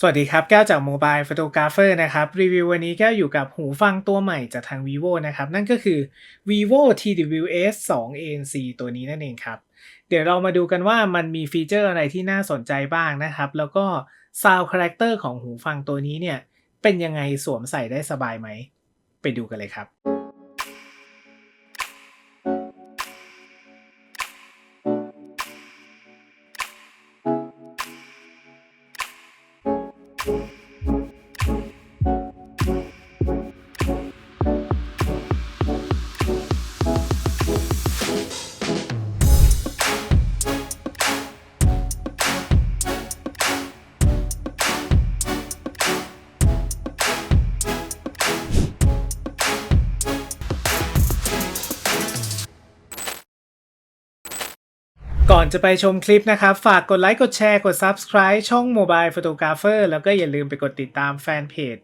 สวัสดีครับ แก้วจาก Mobile Photographer นะครับ รีวิววันนี้แก้วอยู่กับหูฟังตัวใหม่จากทาง vivo นะครับ นั่นก็คือ vivo TWS 2 ANC ตัวนี้นั่นเองครับ เดี๋ยวเรามาดูกันว่ามันมีฟีเจอร์อะไรที่น่าสนใจบ้างนะครับ แล้วก็ Sound Character ของหูฟังตัวนี้เนี่ย เป็นยังไงสวมใส่ได้สบายไหม ไปดูกันเลยครับ จะไปชมคลิปนะครับ ฝากกดไลค์กดแชร์กด Subscribe ช่อง Mobile Photographer แล้วก็อย่าลืมไปกดติดตามแฟนเพจ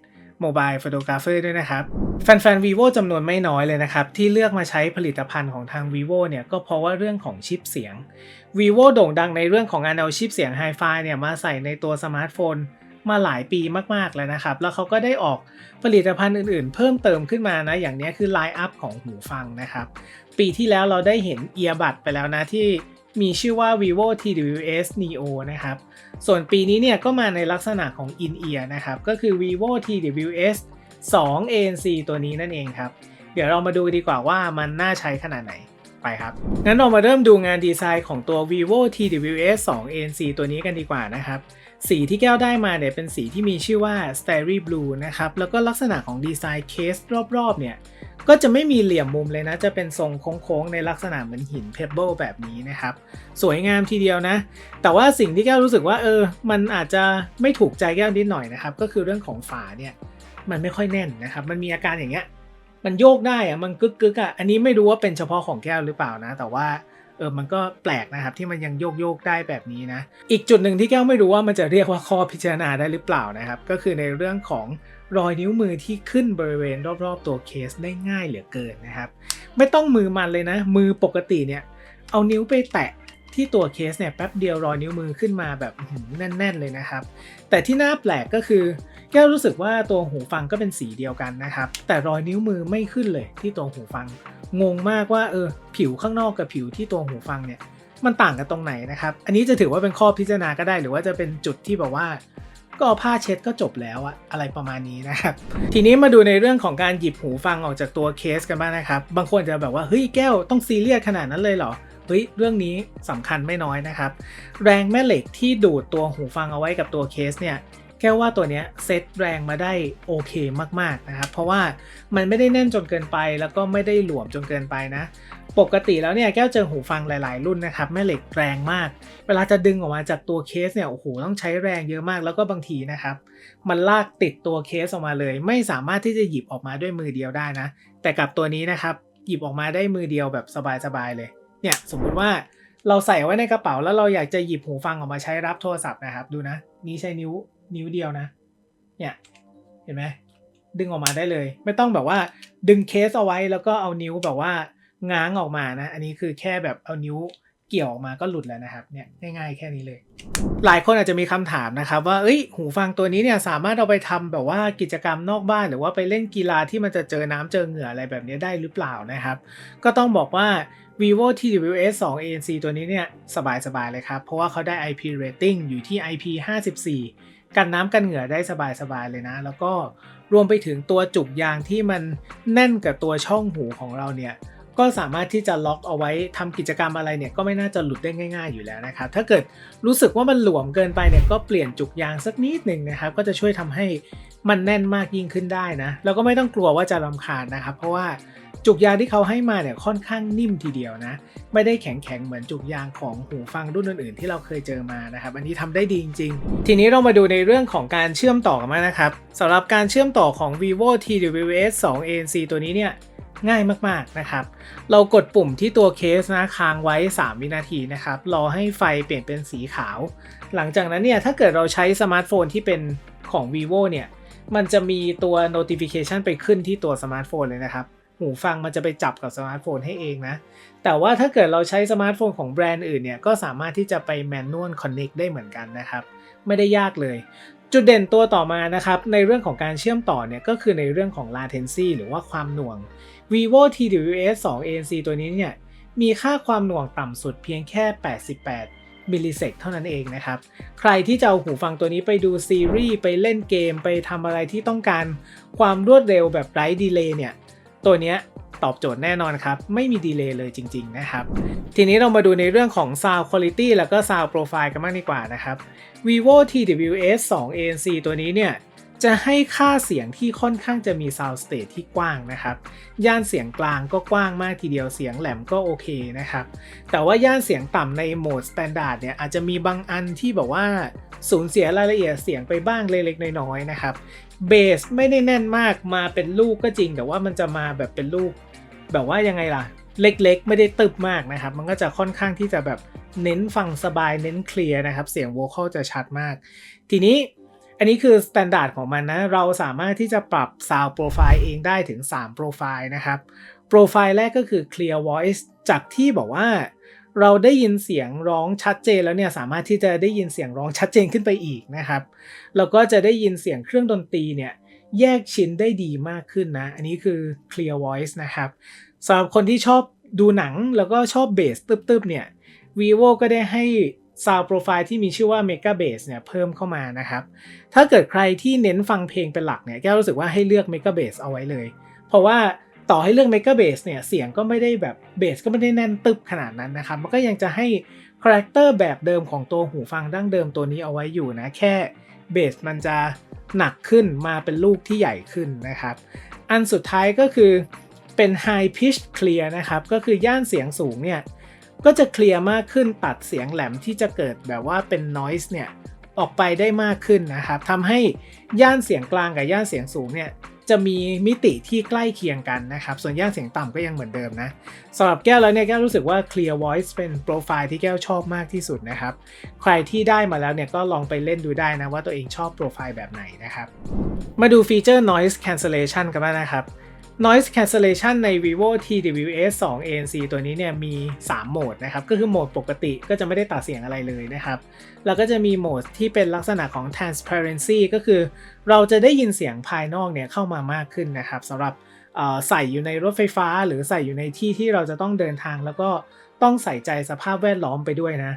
Mobile Photographer ด้วยนะครับ แฟนๆ vivo จำนวนไม่น้อยเลยนะครับ ที่เลือกมาใช้ผลิตภัณฑ์ของทาง vivo เนี่ยก็เพราะว่าเรื่องของชิปเสียง vivo โด่งดังในเรื่องของการเอาชิปเสียง Hi-Fi เนี่ยมาใส่ในตัวสมาร์ทโฟนมาหลายปีมากๆแล้วนะครับ แล้วเขาก็ได้ออกผลิตภัณฑ์อื่นๆ เพิ่มเติมขึ้นมานะ อย่างนี้คือไลน์อัพของหูฟังนะครับ ปีที่แล้วเราได้เห็นเอียบัดไปแล้วนะที่ มีชื่อว่า vivo TWS neo นะครับ ส่วนปีนี้เนี่ยก็มาในลักษณะของ in ear นะครับ ก็คือ vivo TWS 2 ANC ตัวนี้นั่นเองครับ เดี๋ยวเรามาดูดีกว่าว่ามันน่าใช้ขนาดไหนไปครับ งั้นเรามาเริ่มดูงานดีไซน์ของตัว vivo TWS 2 ANC ตัวนี้กันดีกว่านะครับ สีที่แก้วได้มาเนี่ยเป็นสีที่มีชื่อว่า starry blue นะครับ แล้วก็ลักษณะของดีไซน์เคสรอบๆเนี่ย ก็จะไม่มีเหลี่ยมมุมเลยนะ จะเป็นทรงโค้งๆในลักษณะเหมือนหินเพเบิลแบบนี้นะครับ สวยงามทีเดียวนะ แต่ว่าสิ่งที่แก้วรู้สึกว่าเออ มันอาจจะไม่ถูกใจแก้วนิดหน่อยนะครับ ก็คือเรื่องของฝาเนี่ย มันไม่ค่อยแน่นนะครับ มันมีอาการอย่างเงี้ย มันโยกได้อะมันกึกกึกอะอันนี้ไม่รู้ว่าเป็นเฉพาะของแก้วหรือเปล่านะ แต่ว่าเออ มันก็แปลกนะครับที่มันยังโยกโยกได้แบบนี้นะ อีกจุดหนึ่งที่แก้วไม่รู้ว่ามันจะเรียกว่าข้อพิจารณาได้หรือเปล่านะครับ ก็คือในเรื่องของ รอยนิ้วมือที่ขึ้นบริเวณรอบๆตัวเคสได้ง่ายเหลือเกินนะครับ ไม่ต้องมือมันเลยนะ มือปกติเนี่ย เอานิ้วไปแตะที่ตัวเคสเนี่ยแป๊บเดียวรอยนิ้วมือขึ้นมาแบบหือแน่น ๆ เลยนะครับ แต่ที่น่าแปลกก็คือแก้วรู้สึกว่าตัวหูฟังก็เป็นสีเดียวกันนะครับ แต่รอยนิ้วมือไม่ขึ้นเลยที่ตัวหูฟัง งงมากว่าเออผิวข้างนอกกับผิวที่ตัวหูฟังเนี่ยมันต่างกันตรงไหนนะครับ อันนี้จะถือว่าเป็นข้อพิจารณาก็ได้ หรือว่าจะเป็นจุดที่แบบว่า ก็เอาผ้าเช็ดก็จบแล้วอะอะไรประมาณนี้นะครับ ทีนี้มาดูในเรื่องของการหยิบหูฟังออกจากตัวเคสกันบ้างนะครับ บางคนจะแบบว่าเฮ้ยแก้วต้องซีเรียสขนาดนั้นเลยเหรอเฮ้ยเรื่องนี้สำคัญไม่น้อยนะครับ แรงแม่เหล็กที่ดูดตัวหูฟังเอาไว้กับตัวเคสเนี่ยแก้วว่าตัวเนี้ยเซตแรงมาได้โอเคมากๆนะครับ เพราะว่ามันไม่ได้แน่นจนเกินไปแล้วก็ไม่ได้หลวมจนเกินไปนะ ปกติแล้วเนี่ยแก้วเจอหูฟังหลาย ๆ รุ่นนะครับแม่เหล็กแรงมาก เวลาจะดึงออกมาจากตัวเคสเนี่ยโอ้โหต้องใช้แรงเยอะมากแล้วก็บางทีนะครับ มันลากติดตัวเคสออกมาเลย ไม่สามารถที่จะหยิบออกมาด้วยมือเดียวได้นะ แต่กับตัวนี้นะครับหยิบออกมาได้มือเดียวแบบสบาย ๆ เลยเนี่ยสมมุติว่าเราใส่ไว้ในกระเป๋าแล้วเราอยากจะหยิบหูฟังออกมาใช้รับโทรศัพท์นะครับ ดูนะ นี่ใช้นิ้วนิ้วเดียวนะ เนี่ยเห็นไหมดึงออกมาได้เลย ไม่ต้องแบบว่าดึงเคสเอาไว้แล้วก็เอานิ้วแบบว่า ง้างออกมานะ อันนี้คือแค่แบบเอานิ้วเกี่ยวออกมาก็หลุดแล้วนะครับเนี่ยง่ายๆแค่นี้เลย หลายคนอาจจะมีคำถามนะครับว่าเอ้ยหูฟังตัวนี้เนี่ยสามารถเอาไปทำแบบว่ากิจกรรมนอกบ้าน หรือว่าไปเล่นกีฬาที่มันจะเจอน้ำเจอเหงื่ออะไรแบบนี้ได้หรือเปล่านะครับ ก็ต้องบอกว่า vivo TWS 2 ANC ตัวนี้เนี่ยสบายๆเลยครับ เพราะว่าเขาได้ IP rating อยู่ที่ IP 54 กันน้ำกันเหงื่อได้สบายๆเลยนะ แล้วก็รวมไปถึงตัวจุกยางที่มันแน่นกับตัวช่องหูของเราเนี่ย ก็สามารถที่จะล็อกเอาไว้ทำกิจกรรมอะไรเนี่ยก็ไม่น่าจะหลุดได้ง่าย ๆอยู่แล้วนะครับถ้าเกิดรู้สึกว่ามันหลวมเกินไปเนี่ยก็เปลี่ยนจุกยางสักนิดหนึ่งนะครับก็จะช่วยทำให้มันแน่นมากยิ่งขึ้นได้นะแล้วก็ไม่ต้องกลัวว่าจะรำคาญนะครับ เพราะว่าจุกยางที่เขาให้มาเนี่ยค่อนข้างนิ่มทีเดียวนะ ไม่ได้แข็งแข็งๆเหมือนจุกยางของหูฟังรุ่นอื่นๆที่เราเคยเจอมานะครับ อันนี้ทำได้ดีจริง ๆ ทีนี้เรามาดูในเรื่องของการเชื่อมต่อกันมานะครับสำหรับการเชื่อมต่อของ vivo TWS 2 ANC ตัวนี้เนี่ย ง่ายมากๆนะครับ เรากดปุ่มที่ตัวเคสนะค้างไว้ 3 วินาทีนะครับ รอให้ไฟเปลี่ยนเป็นสีขาว หลังจากนั้นเนี่ยถ้าเกิดเราใช้สมาร์ทโฟนที่เป็นของ vivo เนี่ย มันจะมีตัว notification ไปขึ้นที่ตัวสมาร์ทโฟนเลยนะครับ หูฟังมันจะไปจับกับสมาร์ทโฟนให้เองนะ แต่ว่าถ้าเกิดเราใช้สมาร์ทโฟนของแบรนด์อื่นเนี่ย ก็สามารถที่จะไป manual connect ได้เหมือนกันนะครับ ไม่ได้ยากเลย จุดเด่นตัวต่อมานะครับ ในเรื่องของการเชื่อมต่อเนี่ยก็คือในเรื่องของ latency หรือว่าความหน่วง vivo TWS 2 ANC ตัวนี้เนี่ยมีค่าความหน่วงต่ำสุดเพียงแค่ 88 มิลลิเซกเท่านั้นเองนะครับ ใครที่จะเอาหูฟังตัวนี้ไปดูซีรีส์ ไปเล่นเกม ไปทำอะไรที่ต้องการความรวดเร็วแบบไร้ดีเลย์เนี่ย ตัวเนี้ย ตอบโจทย์แน่นอนครับ ไม่มีดีเลย์เลยจริง ๆ นะครับ ทีนี้เรามาดูในเรื่องของ Sound Quality แล้วก็ Sound Profile กันมากดีกว่านะครับ vivo TWS 2 ANC ตัวนี้เนี่ยจะให้ค่าเสียงที่ค่อนข้างจะมี sound stage ที่กว้างนะครับ ย่านเสียงกลางก็กว้างมากทีเดียวเสียงแหลมก็โอเคนะครับ แต่ว่าย่านเสียงต่ำในโหมด standard เนี่ยอาจจะมีบางอันที่แบบว่าสูญเสียรายละเอียดเสียงไปบ้างเล็กๆน้อยๆนะครับ เบสไม่ได้แน่นมากมาเป็นลูกก็จริง แต่ว่ามันจะมาแบบเป็นลูก แบบว่ายังไงล่ะ เล็กๆ ไม่ได้ตึบมากนะครับ มันก็จะค่อนข้างที่จะแบบเน้นฟังสบายเน้นเคลียร์นะครับ เสียงโวคอลจะชัดมาก ทีนี้อันนี้คือสแตนดาร์ดของมันนะ เราสามารถที่จะปรับ Sound Profile เองได้ถึง3 Profile นะครับ โปรไฟล์แรกก็คือ Clear Voice จากที่บอกว่าเราได้ยินเสียงร้องชัดเจนแล้วเนี่ยสามารถที่จะได้ยินเสียงร้องชัดเจนขึ้นไปอีกนะครับแล้วก็จะได้ยินเสียงเครื่องดนตรีเนี่ย แยกชิ้นได้ดีมากขึ้นนะ อันนี้คือ Clear Voice นะครับสำหรับคนที่ชอบดูหนังแล้วก็ชอบเบสตึบๆเนี่ย vivo ก็ได้ให้ Sound Profile ที่มีชื่อว่า Mega Bass เนี่ยเพิ่มเข้ามานะครับ ถ้าเกิดใครที่เน้นฟังเพลงเป็นหลักเนี่ยแก้วรู้สึกว่าให้เลือก Mega Bass เอาไว้เลย เพราะว่าต่อให้เลือก Mega Bass เนี่ยเสียงก็ไม่ได้แบบเบสก็ไม่ได้แน่นตึบขนาดนั้นนะครับ มันก็ยังจะให้คาแรคเตอร์แบบเดิมของตัวหูฟังดั้งเดิมตัวนี้เอาไว้อยู่นะ แค่ เบสมันจะหนักขึ้นมาเป็นลูกที่ใหญ่ขึ้นนะครับ อันสุดท้ายก็คือเป็น High Pitch Clear นะครับ ก็คือย่านเสียงสูงเนี่ยก็จะเคลียร์มากขึ้นตัดเสียงแหลมที่จะเกิดแบบว่าเป็น noise เนี่ยออกไปได้มากขึ้นนะครับทำให้ย่านเสียงกลางกับย่านเสียงสูงเนี่ย จะมีมิติที่ใกล้เคียงกันนะครับ ส่วนย่างเสียงต่ำก็ยังเหมือนเดิมนะสำหรับแก้วแล้วเนี่ยแก้วรู้สึกว่า Clear Voice เป็นโปรไฟล์ที่แก้วชอบมากที่สุดนะครับ ใครที่ได้มาแล้วเนี่ยก็ลองไปเล่นดูได้นะว่าตัวเองชอบโปรไฟล์แบบไหนนะครับ มาดูฟีเจอร์ noise cancellation กันบ้างนะครับ noise cancellation ใน vivo TWS 2 ANC ตัวนี้เนี่ยมี 3 โหมดนะครับ ก็คือโหมดปกติก็จะไม่ได้ตัดเสียงอะไรเลยนะครับ แล้วก็จะมีโหมดที่เป็นลักษณะของ transparency ก็คือเราจะได้ยินเสียงภายนอกเนี่ยเข้ามามากขึ้นนะครับสำหรับใส่อยู่ในรถไฟฟ้า หรือใส่อยู่ในที่ที่เราจะต้องเดินทาง แล้วก็ต้องใส่ใจสภาพแวดล้อมไปด้วยนะ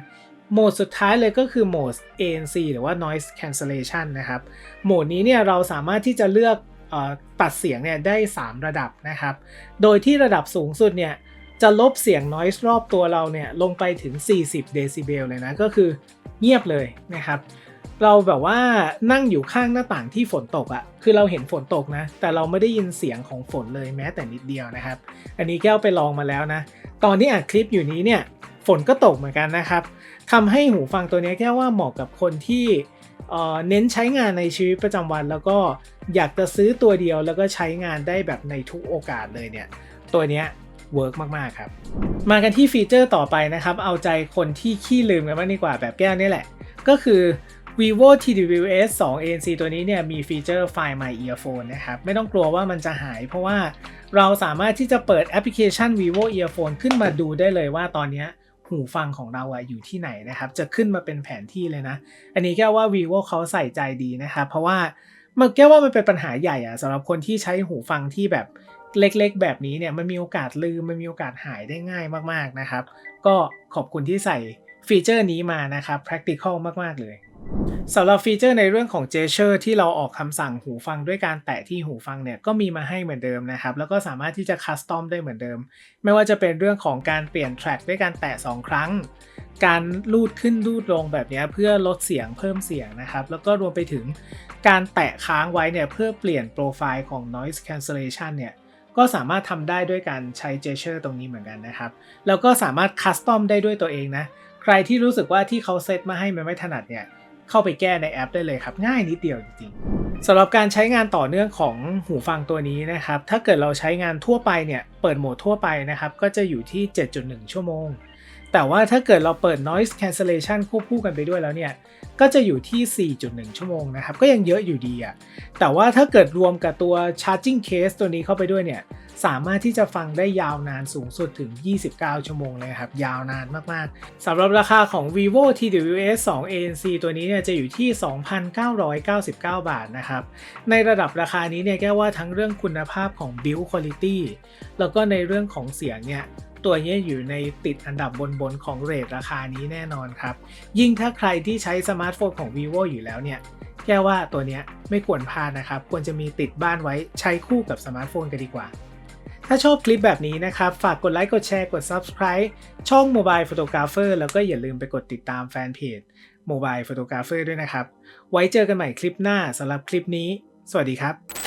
โหมดสุดท้ายเลยก็คือโหมด ANC หรือว่า noise cancellation นะครับ โหมดนี้เนี่ยเราสามารถที่จะเลือก ตัดเสียงเนี่ยได้ 3 ระดับนะครับ โดยที่ระดับสูงสุดเนี่ยจะลบเสียง noise รอบตัวเราเนี่ยลงไปถึง 40 เดซิเบลเลยนะ ก็คือเงียบเลยนะครับ เราแบบว่านั่งอยู่ข้างหน้าต่างที่ฝนตกอะ่ะ คือเราเห็นฝนตกนะ แต่เราไม่ได้ยินเสียงของฝนเลยแม้แต่นิดเดียวนะครับ อันนี้แก้วไปลองมาแล้วนะ ตอนที่อัดคลิปอยู่นี้เนี่ยฝนก็ตกเหมือนกันนะครับทำให้หูฟังตัวนี้แก้วว่าเหมาะกับคนที่ เน้นใช้งานในชีวิตประจำวัน แล้วก็อยากจะซื้อตัวเดียวแล้วก็ใช้งานได้แบบในทุกโอกาสเลยเนี่ยตัวเนี้ยเวิร์กมาก ๆ ครับ มากันที่ฟีเจอร์ต่อไปนะครับ เอาใจคนที่ขี้ลืมกันมากดีกว่าแบบแก้วนี่แหละ ก็คือ vivo TWS 2 ANC ตัวนี้เนี่ยมีฟีเจอร์ Find My Earphone นะครับ ไม่ต้องกลัวว่ามันจะหาย เพราะว่าเราสามารถที่จะเปิดแอปพลิเคชัน vivo earphone ขึ้นมาดูได้เลยว่าตอนนี้ หูฟังของเราอะอยู่ที่ไหนนะครับ จะขึ้นมาเป็นแผนที่เลยนะ อันนี้แก้ว่า vivo เขาใส่ใจดีนะครับเพราะว่ามันแก้ว่ามันเป็นปัญหาใหญ่อะสำหรับคนที่ใช้หูฟังที่แบบเล็กๆ แบบนี้เนี่ยมันมีโอกาสลืมมันมีโอกาสหายได้ง่ายมากๆนะครับ ก็ขอบคุณที่ใส่ ฟีเจอร์นี้มานะครับ practical มากๆเลยสำหรับฟีเจอร์ในเรื่องของ gesture ที่เราออกคำสั่งหูฟังด้วยการแตะที่หูฟังเนี่ยก็มีมาให้เหมือนเดิมนะครับ แล้วก็สามารถที่จะคัสตอมได้เหมือนเดิม ไม่ว่าจะเป็นเรื่องของการเปลี่ยนแทร็กด้วยการแตะ 2 ครั้ง การลูดขึ้นลูดลงแบบนี้เพื่อลดเสียงเพิ่มเสียงนะครับ แล้วก็รวมไปถึงการแตะค้างไว้เนี่ยเพื่อเปลี่ยนโปรไฟล์ของ noise cancellation เนี่ยก็สามารถทำได้ด้วยการใช้ gesture ตรงนี้เหมือนกันนะครับ แล้วก็สามารถคัสตอมได้ด้วยตัวเองนะ ใครที่รู้สึกว่าที่เขาเซตมาให้มันไม่ถนัดเนี่ยเข้าไปแก้ในแอปได้เลยครับ ง่ายนิดเดียวจริงๆสำหรับการใช้งานต่อเนื่องของหูฟังตัวนี้นะครับ ถ้าเกิดเราใช้งานทั่วไปเนี่ยเปิดโหมดทั่วไปนะครับ ก็จะอยู่ที่ 7.1 ชั่วโมง แต่ว่าถ้าเกิดเราเปิด noise cancellation ควบคู่กันไปด้วยแล้วเนี่ย ก็จะอยู่ที่ 4.1 ชั่วโมงนะครับ ก็ยังเยอะอยู่ดีอะแต่ว่าถ้าเกิดรวมกับตัว charging case ตัวนี้เข้าไปด้วยเนี่ย สามารถที่จะฟังได้ยาวนานสูงสุดถึง 29 ชั่วโมงเลยครับ ยาวนานมากๆ สำหรับราคาของ vivo TWS 2 ANC ตัวนี้เนี่ยจะอยู่ที่ 2,999 บาทนะครับ ในระดับราคานี้เนี่ยแก้ว่าทั้งเรื่องคุณภาพของ build quality แล้วก็ในเรื่องของเสียงเนี่ย ตัวนี้อยู่ในติดอันดับบนๆของเรทราคานี้แน่นอนครับ ยิ่งถ้าใครที่ใช้สมาร์ทโฟนของ vivo อยู่แล้วเนี่ยแก้ว่าตัวนี้ไม่ควรพลาดนะครับ ควรจะมีติดบ้านไว้ใช้คู่กับสมาร์ทโฟนกันดีกว่า ถ้าชอบคลิปแบบนี้นะครับ ฝากกดไลค์กดแชร์กด Subscribe ช่อง Mobile Photographer แล้วก็อย่าลืมไปกดติดตามแฟนเพจ Mobile Photographer ด้วยนะครับ ไว้เจอกันใหม่คลิปหน้าสำหรับคลิปนี้ สวัสดีครับ